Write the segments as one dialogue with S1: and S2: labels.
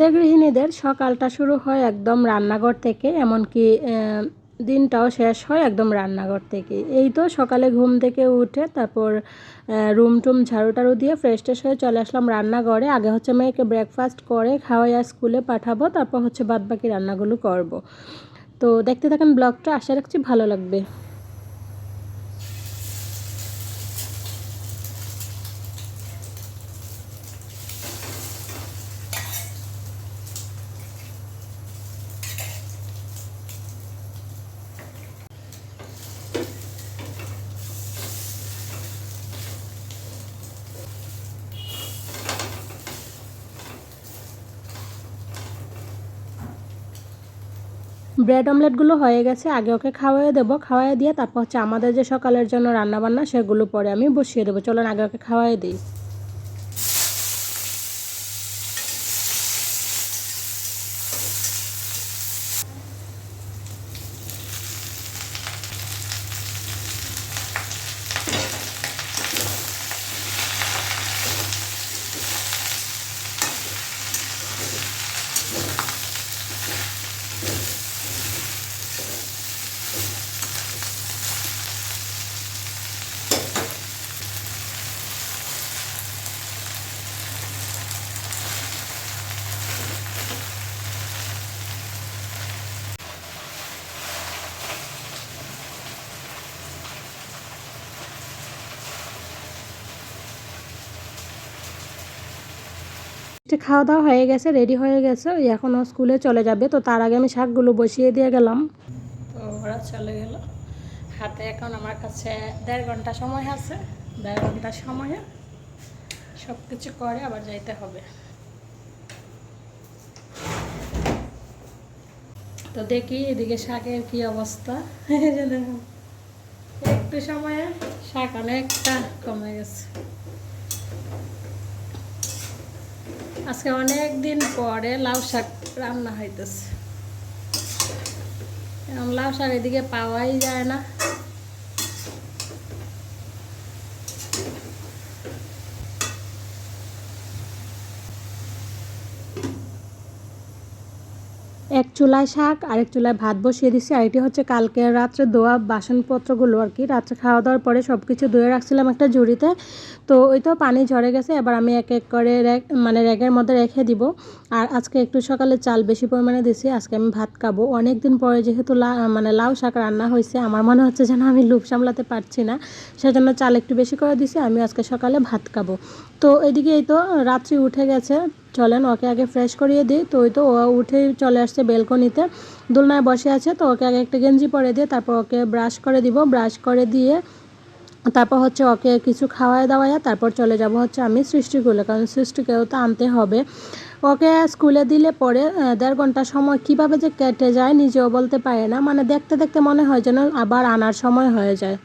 S1: উদ্যোগ গৃহিণীদের সকালটা শুরু হয় একদম রান্নাঘর থেকে, এমনকি দিনটাও শেষ হয় একদম রান্নাঘর থেকে। এই তো সকালে ঘুম থেকে উঠে তারপর রুম টুম ঝাড়ু টাড়ু দিয়ে ফ্রেশ ট্রেশ হয়ে চলে আসলাম রান্নাঘরে। আগে হচ্ছে মেয়েকে ব্রেকফাস্ট করে খাওয়াইয়া স্কুলে পাঠাবো, তারপর হচ্ছে বাদ বাকি রান্নাগুলো করব। তো দেখতে থাকেন ব্লগটা, আশা রাখছি ভালো লাগবে। ব্রেড অমলেটগুলো হয়ে গেছে, আগে ওকে খাওয়াই দেবো, খাওয়াই দিয়ে তারপর হচ্ছে আমাদের যে সকালের জন্য রান্না বান্না সেগুলো পরে আমি বসিয়ে দেবো। চলুন আগে ওকে খাওয়াই দিই। যে খাওয়া দাওয়া হয়ে গেছে রেডি হয়ে গেছে। ওই এখন ও স্কুলে চলে যাবে, তো তার আগে আমি শাকগুলো বসিয়ে দিয়ে গেলাম। তো ওরা চলে গেল। হাতে এখন আমার কাছে দেড় ঘণ্টা সময় আছে। দেড় ঘণ্টা সময়ে সব কিছু করে আবার যাইতে হবে। তো দেখি এদিকে শাকের কি অবস্থা। একটু সময়ে শাক অনেকটা কমে গেছে। আজকে অনেক দিন পরে লাউ শাক রান্না হইতেছে। লাউ শাক এদিকে পাওয়াই যায় না এক চুলায় শাক, আরেক চুলায় ভাত বসিয়ে দিছি। আর এটি হচ্ছে কালকে রাত্রে ধোয়া বাসনপত্রগুলো আর কি। রাত্রে খাওয়া দাওয়ার পরে সব কিছু ধুয়ে রাখছিলাম একটা ঝুড়িতে। তো ওই তো পানি ঝরে গেছে, এবার আমি এক এক করে র্যাক মানে র্যাগের মধ্যে রেখে দিব। আর আজকে একটু সকালে চাল বেশি পরিমাণে দিছি, আজকে আমি ভাত খাব। অনেক দিন পরে যেহেতু মানে লাউ শাক রান্না হয়েছে, আমার মনে হচ্ছে যেন আমি লুপ সামলাতে পারছি না। সেজন্য চাল একটু বেশি করে দিছি আমি আজকে সকালে ভাত খাব। তো এদিকে এই তো রাত্রি উঠে গেছে। চলেন, ওকে আগে ফ্রেশ করিয়ে দিই। তো ওই তো ও উঠেই চলে আসছে বেলকনিতে দোলনায় বসে আছে, তো ওকে আগে একটা গেঞ্জি পরে দিয়ে তারপর ওকে ব্রাশ করে দিব। ব্রাশ করে দিয়ে তারপর হচ্ছে ওকে কিছু খাওয়ায় দাওয়ায় তারপর চলে যাব হচ্ছে আমি সৃষ্টিগুলো কারণ সৃষ্টিকেও তো আনতে হবে। ওকে স্কুলে দিলে পরে দেড় ঘণ্টা সময় কীভাবে যে কেটে যায় নিজেও বলতে পারে না। মানে দেখতে দেখতে মনে হয় যেন আবার আনার সময় হয়ে যায়।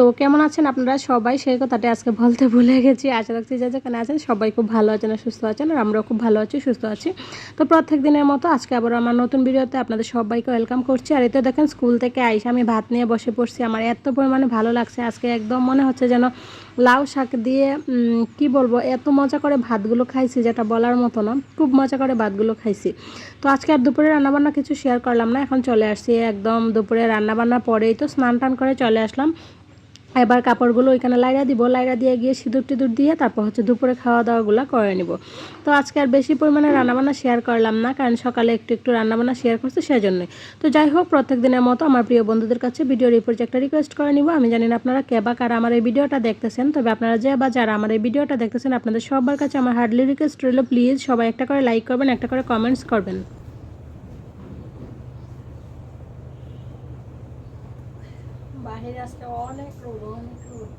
S1: তো কেমন আছেন আপনারা? সবাই সেই কথাটা আজকে বলতে ভুলে গেছি। আশা রাখছি যে যেখানে আছেন সবাই খুব ভালো আছেন আর সুস্থ আছেন আর আমরাও খুব ভালো আছি, সুস্থ আছি। তো প্রত্যেক দিনের মতো আজকে আবার আমার নতুন ভিডিওতে আপনাদের সবাইকে ওয়েলকাম করছি। আর এতে দেখেন স্কুল থেকে আইসে আমি ভাত নিয়ে বসে পড়ছি। আমার এত পরিমাণে ভালো লাগছে। আজকে একদম মনে হচ্ছে যেন লাউ শাক দিয়ে কি বলব, এত মজা করে ভাতগুলো খাইছি যেটা বলার মতো না। খুব মজা করে ভাতগুলো খাইছি। তো আজকে আর দুপুরে রান্নাবান্না কিছু শেয়ার করলাম না। এখন চলে আসছি একদম দুপুরে রান্নাবান্না পরেই। তো স্নান টান করে চলে আসলাম। এবার কাপড়গুলো ওইখানে লাইরা দিব লাইরা দিয়ে গিয়ে সিঁদুর টিঁদুর দিয়ে তারপর হচ্ছে দুপুরে খাওয়া দাওয়াগুলো করে নিব। তো আজকে আর বেশি পরিমাণে রান্নাবান্না শেয়ার করলাম না, কারণ সকালে একটু একটু রান্নাবান্না শেয়ার করছি সেজন্যই। তো যাই হোক, প্রত্যেক দিনের মতো আমার প্রিয় বন্ধুদের কাছে ভিডিও রিপোর্ট একটা রিকোয়েস্ট করে নিব। আমি জানি না আপনারা কে বা কারা আমার এই ভিডিওটা দেখতেছেন, তবে আপনারা যে বা যারা আমার এই ভিডিওটা দেখতেছেন, আপনাদের সবার কাছে আমার হার্ডলি রিকোয়েস্ট রইল। প্লিজ সবাই একটা করে লাইক করবেন, একটা করে কমেন্টস করবেন। বাহিরে আজকে অনেক রোদ অনেক রোদ।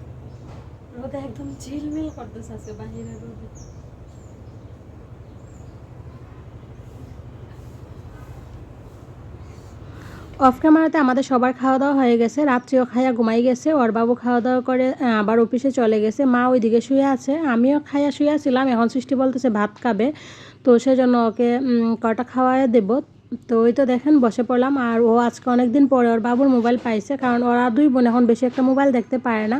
S1: রোদে একদম ঝিলমিল করতেছে আজকে বাহিরে রোদে। অফ ক্যামেরাতে আমাদের সবার খাওয়া দাওয়া হয়ে গেছে, রাত্রিও খাইয়া ঘুমাই গেছে, ওর বাবু খাওয়া দাওয়া করে আবার অফিসে চলে গেছে, মা ওইদিকে শুয়ে আছে, আমিও খাইয়া শুয়ে ছিলাম এখন সৃষ্টি বলতেছে ভাত খাবে, তো সেজন্য ওকে কটা খাওয়াই দেবো। তো ওই তো দেখেন, বসে পড়লাম। আর ও আজকে অনেক দিন পরে ওর বাবুর মোবাইল পাইছে, কারণ ওরা দুই বোন এখন বেশি একটা মোবাইল দেখতে পারে না।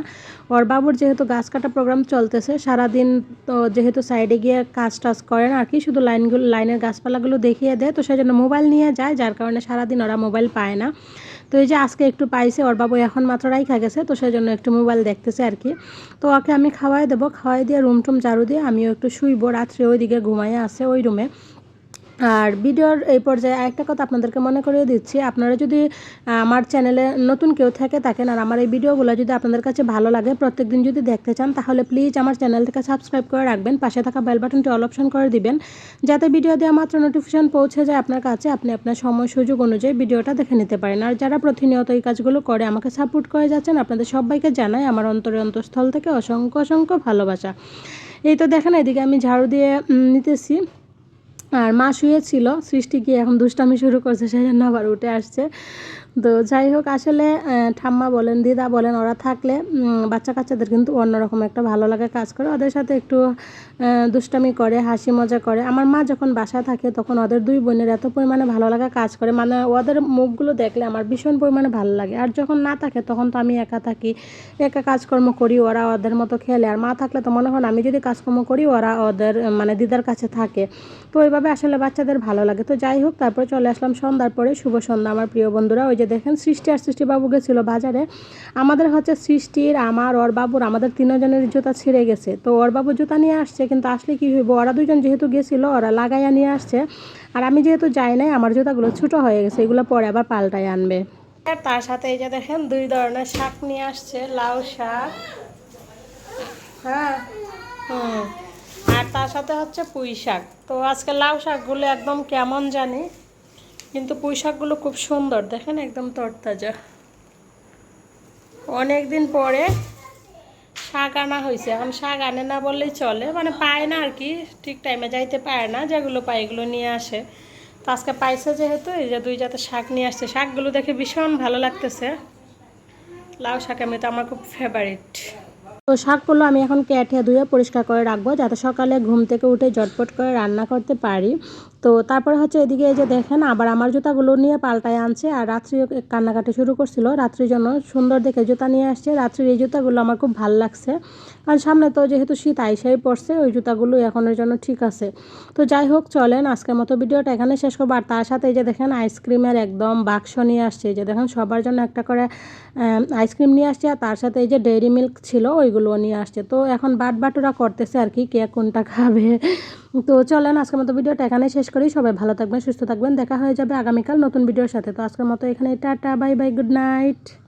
S1: ওর বাবুর যেহেতু গাছ কাটা প্রোগ্রাম চলতেছে, সারাদিন তো যেহেতু সাইডে গিয়ে কাজ টাজ করে না আর কি, শুধু লাইনগুলো লাইনের গাছপালাগুলো দেখিয়ে দেয়, তো সেই জন্য মোবাইল নিয়ে যায়, যার কারণে সারাদিন ওরা মোবাইল পায় না। তো এই যে আজকে একটু পাইছে, ওর বাবু এখন মাত্র রাইখা গেছে, তো সেই জন্য একটু মোবাইল দেখতেছে আর কি। তো ওকে আমি খাওয়াই দেবো, খাওয়াই দিয়ে রুম টুম ঝাড়ু দিয়ে, আমিও একটু শুইবো, রাত্রে ওইদিকে ঘুমাইয়ে আছে ওই রুমে আর ভিডিওর এই পর্যায়ে আরেকটা কথা আপনাদেরকে মনে করিয়ে দিচ্ছি। আপনারা যদি আমার চ্যানেলে নতুন কেউ থাকে, থাকেন আর আমার এই ভিডিওগুলো যদি আপনাদের কাছে ভালো লাগে, প্রত্যেকদিন যদি দেখতে চান, তাহলে প্লিজ আমার চ্যানেলটাকে সাবস্ক্রাইব করে রাখবেন, পাশে থাকা বেল বাটনটি অল অপশন করে দিবেন, যাতে ভিডিও দেওয়া মাত্র নোটিফিকেশন পৌঁছে যায় আপনার কাছে, আপনি আপনার সময় সুযোগ অনুযায়ী ভিডিওটা দেখে নিতে পারেন। আর যারা প্রতিনিয়ত এই কাজগুলো করে, আমাকে সাপোর্ট করে যাচ্ছেন, আপনাদের সবাইকে জানাই আমার অন্তরে অন্তঃস্থল থেকে অসংখ্য অসংখ্য ভালোবাসা। এই তো দেখেন, এদিকে আমি ঝাড়ু দিয়ে নিতেছি। আর মা শুয়েছিল সৃষ্টি গিয়ে এখন দুষ্টামি শুরু করছে সেই জন্য আবার উঠে আসছে। তো যাই হোক, আসলে ঠাম্মা বলেন, দিদা বলেন, ওরা থাকলে বাচ্চা কাচ্চাদের কিন্তু অন্যরকম একটা ভালো লাগা কাজ করে। ওদের সাথে একটু দুষ্টামি করে, হাসি মজা করে। আমার মা যখন বাসায় থাকে, তখন ওদের দুই বোনের এত পরিমাণে ভালো লাগা কাজ করে। মানে ওদের মুখগুলো দেখলে আমার ভীষণ পরিমাণে ভালো লাগে। আর যখন না থাকে, তখন তো আমি একা থাকি। একা কাজকর্ম করি, ওরা ওদের মতো খেলে। আর মা থাকলে তো মনে হয় আমি যদি কাজকর্ম করি, ওরা ওদের মানে দিদার কাছে থাকে। তো ওইভাবে আসলে বাচ্চাদের ভালো লাগে। তো যাই হোক, তারপরে চলে আসলাম সন্ধ্যার পরে। শুভ সন্ধ্যা, আমার প্রিয় বন্ধুরা। ওই যে দেখেন সৃষ্টি আর সৃষ্টি বাবু গেছিল বাজারে। আমাদের হচ্ছে সৃষ্টির, আমার, ওর বাবুর, আমাদের তিনজনের জুতা ছিঁড়ে গেছে। তো ওর বাবু জুতা নিয়ে আসছে, কিন্তু আসলে কি হইব? ওরা দুজন যেহেতু গেছিল, ওরা লাগাইয়া নিয়ে আসছে। আর আমি যেহেতু যাই নাই, আমার জুতাগুলো ছোটো হয়ে গেছে, এগুলো পরে আবার পাল্টাই আনবে। আর তার সাথে এই যে দেখেন, দুই ধরনের শাক নিয়ে আসছে, লাউ শাক। হ্যাঁ আর তার সাথে হচ্ছে পুঁই শাক। তো আজকে লাউ শাকগুলো একদম কেমন জানি কিন্তু পুঁই শাকগুলো খুব সুন্দর, দেখেন একদম তরতাজা। অনেক দিন পরে শাক আনা হয়েছে। এখন শাক আনে না বললেই চলে। মানে পায় না আর কি, ঠিক টাইমে যাইতে পারে না, যেগুলো পায় এগুলো নিয়ে আসে। তো আজকে পাইছে যেহেতু, এই যে দুই জাতের শাক নিয়ে আসছে। শাকগুলো দেখে ভীষণ ভালো লাগতেছে। লাউ শাক আমি তো, আমার খুব ফেভারিট তো শাকগুলো আমি এখন কেটে ধুয়ে পরিষ্কার করে রাখব, যাতে সকালে ঘুম থেকে উঠে ঝটপট করে রান্না করতে পারি। তো তারপরে হচ্ছে এদিকে এই যে দেখেন, আবার আমার জুতাগুলো নিয়ে পাল্টায় আনছে, আর রাত্রি কান্নাকাটি শুরু করছিল। রাত্রির জন্য সুন্দর দেখে জুতা নিয়ে আসছে। রাত্রির এই জুতাগুলো আমার খুব ভালো লাগছে। কারণ সামনে তো যেহেতু শীত, আইসাই পড়ছে, ওই জুতাগুলো এখনের জন্য ঠিক আছে। তো যাই হোক, চলেন আজকের মতো ভিডিওটা এখানে শেষ করব। আর তার সাথে এই যে দেখেন, আইসক্রিমের একদম বাক্স নিয়ে আসছে। এই যে দেখেন, সবার জন্য একটা করে আইসক্রিম নিয়ে আসছে। আর তার সাথে এই যে ডেইরি মিল্ক ছিল ওইগুলোও নিয়ে আসছে। তো এখন বাট বাটুরা করতেছে আর কি, কে কোনটা খাবে। তো চলেন আজকের মতো ভিডিওটা এখানে শেষ করি। সবাই ভালো থাকবেন, সুস্থ থাকবেন। দেখা হয়ে যাবে আগামীকাল নতুন ভিডিওর সাথে। তো আজকের মতো এখানে tata, bye bye, good night.